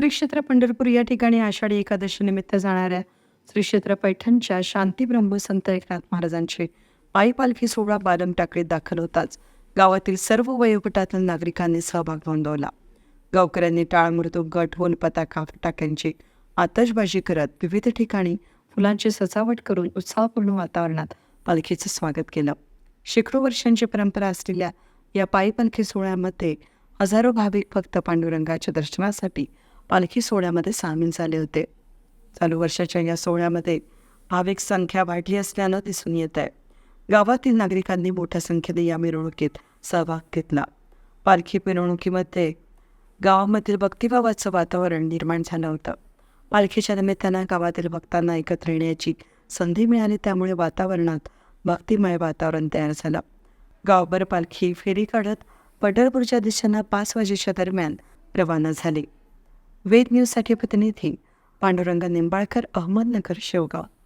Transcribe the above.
श्री क्षेत्र पंढरपूर या ठिकाणी आषाढी एकादशी निमित्त जाणाऱ्या श्री क्षेत्र पैठणच्या शांती ब्रह्मसंत एकनाथ महाराजांचे पायी पालखी सोहळा बालम टाकळीत दाखल होताच गावातील सर्व वयोगटातील नागरिकांनी सहभाग नोंदवला. गावकऱ्यांनी टाळ गट होल पताका फटाक्यांची आतषबाजी करत विविध ठिकाणी फुलांची सजावट करून उत्साहपूर्ण वातावरणात पालखीचं स्वागत केलं. शेकडो वर्षांची परंपरा असलेल्या या पायी पालखी सोहळ्यामध्ये हजारो भाविक फक्त पांडुरंगाच्या दर्शनासाठी पालखी सोहळ्यामध्ये सामील झाले होते. चालू वर्षाच्या या सोहळ्यामध्ये भाविक संख्या वाढली असल्यानं दिसून येत आहे. गावातील नागरिकांनी मोठ्या संख्येने या मिरवणुकीत सहभाग घेतला. पालखी मिरवणुकीमध्ये गावामधील भक्तिभावाचं वातावरण निर्माण झालं होतं. पालखीच्या निमित्तानं गावातील भक्तांना एकत्र येण्याची संधी मिळाली त्यामुळे वातावरणात भक्तिमय वातावरण तयार झालं. गावभर पालखी फेरी काढत पंढरपूरच्या दिशेनं पाच वाजेच्या दरम्यान रवाना झाली. वेद न्यूजसाठी प्रतिनिधी पांडुरंग निंबाळकर अहमदनगर शेवगाव.